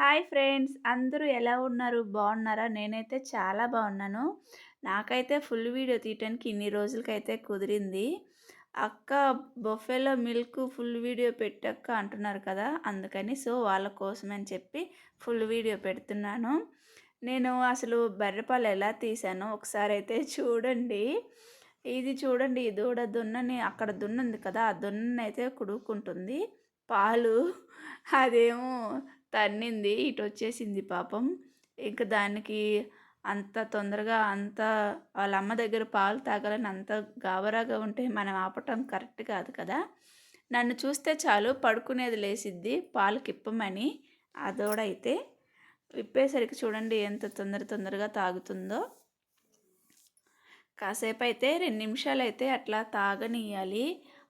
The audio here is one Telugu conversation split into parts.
Hi friends! అందరూ ఎలా ఉన్నారు? బాగున్నారా? నేనైతే చాలా బాగున్నాను. నాకైతే ఫుల్ వీడియో తీయటానికి ఇన్ని రోజులకైతే కుదిరింది. అక్క బొఫేలో మిల్క్ ఫుల్ వీడియో పెట్టక్క అంటున్నారు కదా! అందుకని సో వాళ్ళ కోసమని చెప్పి ఫుల్ వీడియో పెడుతున్నాను. నేను అసలు బర్రెపాలు ఎలా తీసానో ఒకసారి అయితే చూడండి. ఇది చూడండి ఈ దూడ దున్నని అక్కడ దున్నుంది కదా! ఆ దున్నని అయితే పాలు అదేమో తన్నింది ఇటు వచ్చేసింది పాపం. ఇంక దానికి అంత తొందరగా అంత వాళ్ళ అమ్మ దగ్గర పాలు తాగాలని అంత గాబరాగా ఉంటే మనం ఆపటం కరెక్ట్ కాదు కదా. నన్ను చూస్తే చాలు పడుకునేది లేసిద్ది పాలు కిప్పమని. అదోడైతే అయితే విప్పేసరికి చూడండి ఎంత తొందర తొందరగా తాగుతుందో. కాసేపు అయితే రెండు నిమిషాలు అయితే అట్లా తాగనియాలి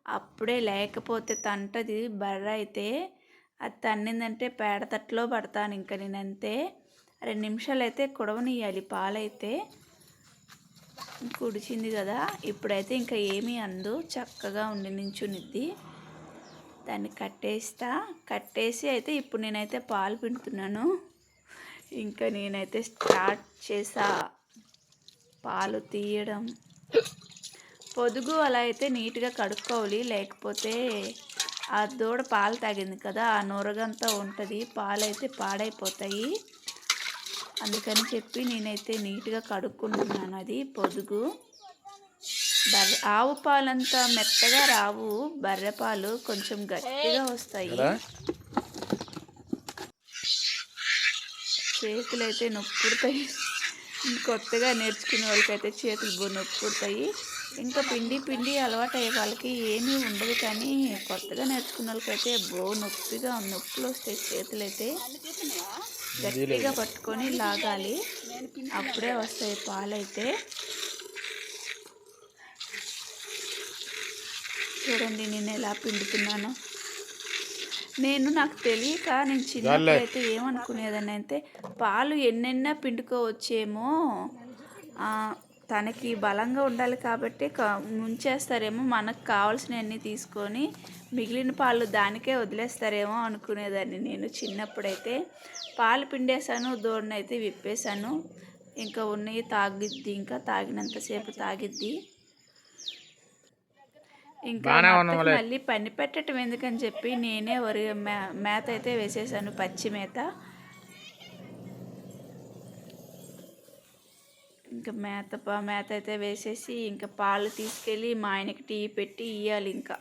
అప్పుడే లేకపోతే తంటది బర్ర అయితే అది తన్నిందంటే పేడ తట్లో పడతాను ఇంకా అంతే రెండు నిమిషాలు అయితే కుడవనియాలి పాలైతే. కుడిచింది కదా ఇప్పుడైతే ఇంకా ఏమీ అందు చక్కగా ఉండి నించునిద్ది. దాన్ని కట్టేస్తా. కట్టేసి అయితే ఇప్పుడు నేనైతే పాలు పిండుతున్నాను. ఇంకా నేనైతే స్టార్ట్ చేసా పాలు తీయడం. పొదుగు అలా అయితే నీట్గా కడుక్కోవాలి లేకపోతే ఆ దూడ పాలు తాగింది కదా ఆ నొరగంతా ఉంటుంది పాలు అయితే పాడైపోతాయి. అందుకని చెప్పి నేనైతే నీట్గా కడుక్కుంటున్నాను అది పొదుగు. బర్రె ఆవు పాలంతా మెత్తగా రావు బర్రె పాలు కొంచెం గట్టిగా వస్తాయి. చేతులు అయితే నొప్పుడుతాయి. కొత్తగా నేర్చుకునే వాళ్ళకైతే చేతులు నొప్పుడుతాయి ఇంకా పిండి పిండి అలవాటు అయ్యే వాళ్ళకి ఏమీ ఉండదు కానీ కొత్తగా నేర్చుకున్న వాళ్ళకైతే బో నొప్పిగా నొప్పులు వస్తాయి చేతులు అయితే గట్టిగా పట్టుకొని లాగాలి. అప్పుడే వస్తాయి పాలైతే. చూడండి నేను ఎలా పిండుతున్నాను. నేను నాకు తెలియక నేను చిన్నప్పుడు అయితే ఏమనుకునేదాన్ని అయితే పాలు ఎన్నెన్నా పిండుకోవచ్చేమో. తనకి బలంగా ఉండాలి కాబట్టి ముంచేస్తారేమో మనకు కావాల్సినవన్నీ తీసుకొని మిగిలిన పాలు దానికే వదిలేస్తారేమో అనుకునేదాన్ని నేను చిన్నప్పుడైతే. పాలు పిండేశాను దూడని అయితే విప్పేశాను. ఇంకా ఉన్నవి తాగిద్ది ఇంకా తాగినంతసేపు తాగిద్ది. ఇంకా మళ్ళీ పని పెట్టడం ఎందుకని చెప్పి నేనే వరి మేత అయితే వేసేసాను పచ్చి మేత. ఇంకా మేత మేత అయితే వేసేసి ఇంకా పాలు తీసుకెళ్ళి మా ఆయనకి టీ పెట్టి ఇవ్వాలి ఇంకా.